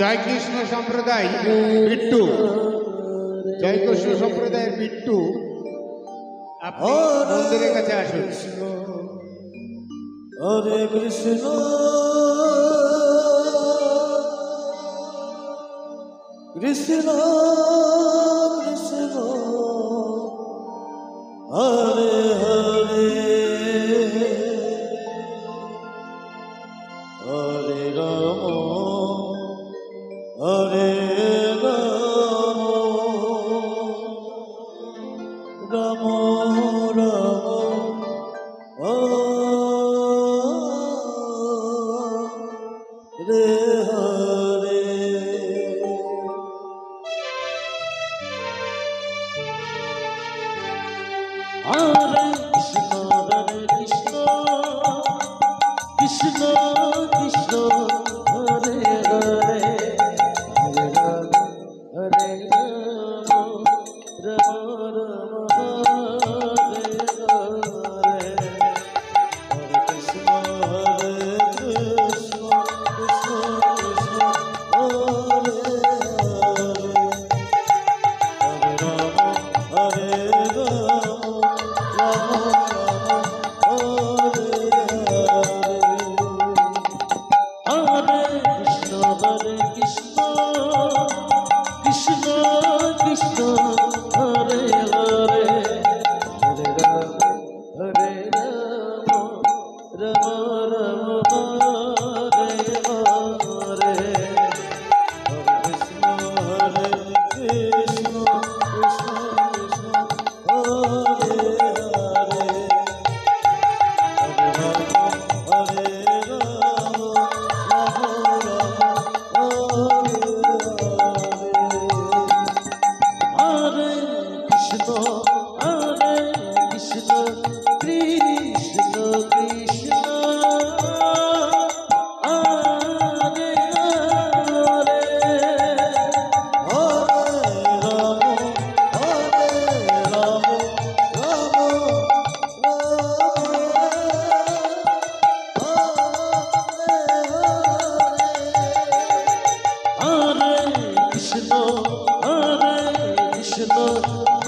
জয়কৃষ্ণ সম্প্রদায় বিট্টু জয়কৃষ্ণ সম্প্রদায়ের বিট্টু আপনি মন্দিরের কাছে আসুন হরে কৃষ্ণ কৃষ্ণ কৃষ্ণ হরে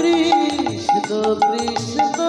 কৃষ্ণ কৃষ্ণ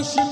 Krishna.